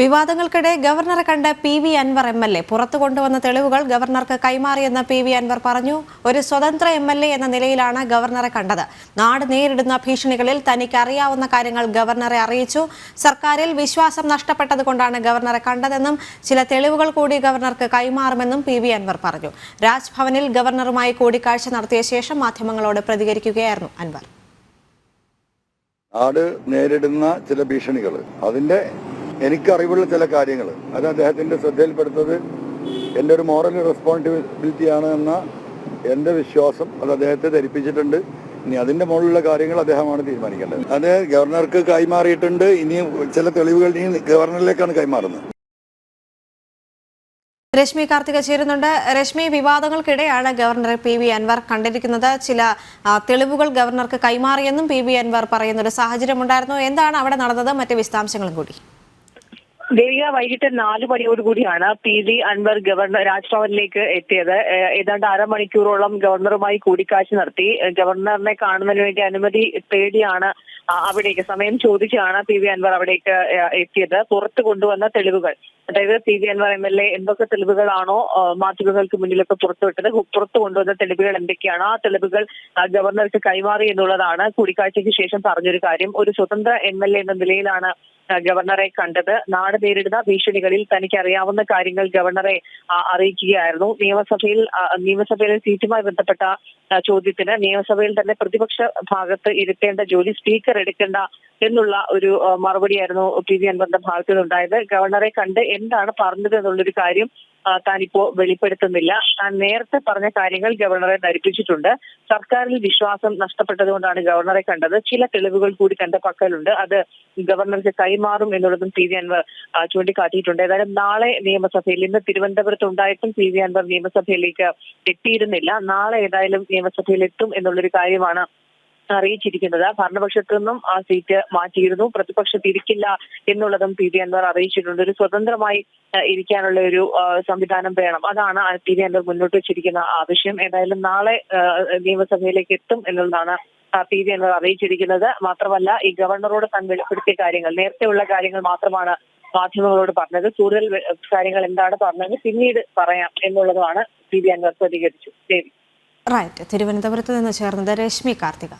വിവാദങ്ങൾക്കിടെ ഗവർണറെ കണ്ട P V Anvar M L A പുറത്തു കൊണ്ടുവന്ന തെളിവുകൾ ഗവർണർക്ക് കൈമാറിയെന്ന് പി വി അൻവർ പറഞ്ഞു. ഒരു സ്വതന്ത്ര എം എൽ എ എന്ന നിലയിലാണ് ഗവർണറെ കണ്ടത്. നാട് നേരിടുന്ന ഭീഷണികളിൽ തനിക്ക് അറിയാവുന്ന കാര്യങ്ങൾ ഗവർണറെ അറിയിച്ചു. സർക്കാരിൽ വിശ്വാസം നഷ്ടപ്പെട്ടതുകൊണ്ടാണ് ഗവർണറെ കണ്ടതെന്നും ചില തെളിവുകൾ കൂടി ഗവർണർക്ക് കൈമാറുമെന്നും പി വി അൻവർ പറഞ്ഞു. രാജ്ഭവനിൽ ഗവർണറുമായി കൂടിക്കാഴ്ച നടത്തിയ ശേഷം മാധ്യമങ്ങളോട് പ്രതികരിക്കുകയായിരുന്നു അൻവർ. നാട് നേരിടുന്ന ചില ഭീഷണികൾ. അതിന്റെ എനിക്കറിവുള്ള ചില കാര്യങ്ങൾ. അത് അദ്ദേഹത്തിന്റെ ശ്രദ്ധയിൽപ്പെടുത്തത് എന്റെ ഒരു മോറൽ റെസ്പോൺസിബിലിറ്റിയാണ് എന്ന എന്റെ വിശ്വാസം അത് അദ്ദേഹത്തെ ധരിപ്പിച്ചിട്ടുണ്ട്. ഇനി അതിന്റെ മുകളിലുള്ള കാര്യങ്ങൾ അദ്ദേഹമാണ് തീരുമാനിക്കേണ്ടത്. അത് ഗവർണർക്ക് കൈമാറിയിട്ടുണ്ട്. ഇനി ചില തെളിവുകൾ ഇനി ഗവർണറിലേക്കാണ് കൈമാറുന്നത്. രശ്മി കാർത്തിക ചേരുന്നുണ്ട്. രശ്മി വിവാദങ്ങൾക്കിടെയാണ് ഗവർണർ പി വി അൻവർ കണ്ടിരിക്കുന്നത്. ചില തെളിവുകൾ ഗവർണർക്ക് കൈമാറിയെന്നും പി വി അൻവർ പറയുന്ന ഒരു സാഹചര്യമുണ്ടായിരുന്നു. എന്താണ് അവിടെ നടന്നത്? മറ്റ് വിശദാംശങ്ങളും കൂടി. ദേവിക വൈകിട്ട് നാല് മണിയോടുകൂടിയാണ് പി ഡി അൻവർ ഗവർണർ രാജ്ഭവനിലേക്ക് എത്തിയത്. ഏതാണ്ട് അരമണിക്കൂറോളം ഗവർണറുമായി കൂടിക്കാഴ്ച നടത്തി. ഗവർണറിനെ കാണുന്നതിന് വേണ്ടി അനുമതി തേടിയാണ് അവിടേക്ക് സമയം ചോദിച്ചാണ് പി വി അൻവർ അവിടേക്ക് എത്തിയത്. പുറത്തു കൊണ്ടുവന്ന തെളിവുകൾ. അതായത് P V Anvar M L A എന്തൊക്കെ തെളിവുകളാണോ മാധ്യമങ്ങൾക്ക് മുന്നിലൊക്കെ പുറത്തുവിട്ടത് പുറത്തു കൊണ്ടുവന്ന തെളിവുകൾ എന്തൊക്കെയാണ് ആ തെളിവുകൾ ഗവർണർക്ക് കൈമാറി എന്നുള്ളതാണ് കൂടിക്കാഴ്ചയ്ക്ക് ശേഷം പറഞ്ഞൊരു കാര്യം. ഒരു സ്വതന്ത്ര എം എൽ എ എന്ന നിലയിലാണ് ഗവർണറെ കണ്ടത്. നാട് നേരിടുന്ന ഭീഷണികളിൽ തനിക്ക് അറിയാവുന്ന കാര്യങ്ങൾ ഗവർണറെ അറിയിക്കുകയായിരുന്നു. നിയമസഭയിൽ നിയമസഭയിലെ സീറ്റുമായി ബന്ധപ്പെട്ട ചോദ്യത്തിന് നിയമസഭയിൽ തന്നെ പ്രതിപക്ഷ ഭാഗത്ത് ഇരുത്തേണ്ട ജോലി സ്പീക്കർ എടുക്കേണ്ട എന്നുള്ള ഒരു മറുപടിയായിരുന്നു പി വി അൻവറിന്റെ ഭാഗത്തു നിന്നുണ്ടായത് ഗവർണറെ കണ്ട് എന്താണ് പറഞ്ഞത് എന്നുള്ളൊരു കാര്യം താനിപ്പോ വെളിപ്പെടുത്തുന്നില്ല. താൻ നേരത്തെ പറഞ്ഞ കാര്യങ്ങൾ ഗവർണറെ ധരിപ്പിച്ചിട്ടുണ്ട്. സർക്കാരിൽ വിശ്വാസം നഷ്ടപ്പെട്ടതുകൊണ്ടാണ് ഗവർണറെ കണ്ടത്. ചില തെളിവുകൾ കൂടി തന്റെ പക്കലുണ്ട്. അത് ഗവർണർക്ക് കൈമാറും എന്നുള്ളതും പി. വി. അൻവർ ചൂണ്ടിക്കാട്ടിയിട്ടുണ്ട്. ഏതായാലും നാളെ നിയമസഭയിൽ ഇന്ന് തിരുവനന്തപുരത്ത് ഉണ്ടായിട്ടും പി. വി. അൻവർ നിയമസഭയിലേക്ക് എത്തിയിരുന്നില്ല. നാളെ ഏതായാലും നിയമസഭയിൽ എത്തും എന്നുള്ളൊരു കാര്യമാണ് അറിയിച്ചിരിക്കുന്നത്. ഭരണപക്ഷത്തു നിന്നും ആ സീറ്റ് മാറ്റിയിരുന്നു. പ്രതിപക്ഷത്ത് ഇരിക്കില്ല എന്നുള്ളതും പി. വി. അൻവർ അറിയിച്ചിട്ടുണ്ട്. ഒരു സ്വതന്ത്രമായി ഇരിക്കാനുള്ള ഒരു സംവിധാനം വേണം. അതാണ് പി. വി. അൻവർ മുന്നോട്ട് വെച്ചിരിക്കുന്ന ആവശ്യം. ഏതായാലും നാളെ നിയമസഭയിലേക്ക് എത്തും എന്നുള്ളതാണ് പി. വി. അൻവർ അറിയിച്ചിരിക്കുന്നത്. മാത്രമല്ല ഈ ഗവർണറോട് താൻ വെളിപ്പെടുത്തിയ കാര്യങ്ങൾ നേരത്തെയുള്ള കാര്യങ്ങൾ മാത്രമാണ് മാധ്യമങ്ങളോട് പറഞ്ഞത്. കൂടുതൽ കാര്യങ്ങൾ എന്താണ് പറഞ്ഞത് പിന്നീട് പറയാം എന്നുള്ളതുമാണ് പി. വി. അൻവർ പ്രതികരിച്ചു. ദേവി റൈറ്റ് തിരുവനന്തപുരത്ത് നിന്ന് ചേർന്നത് രശ്മി കാർത്തിക.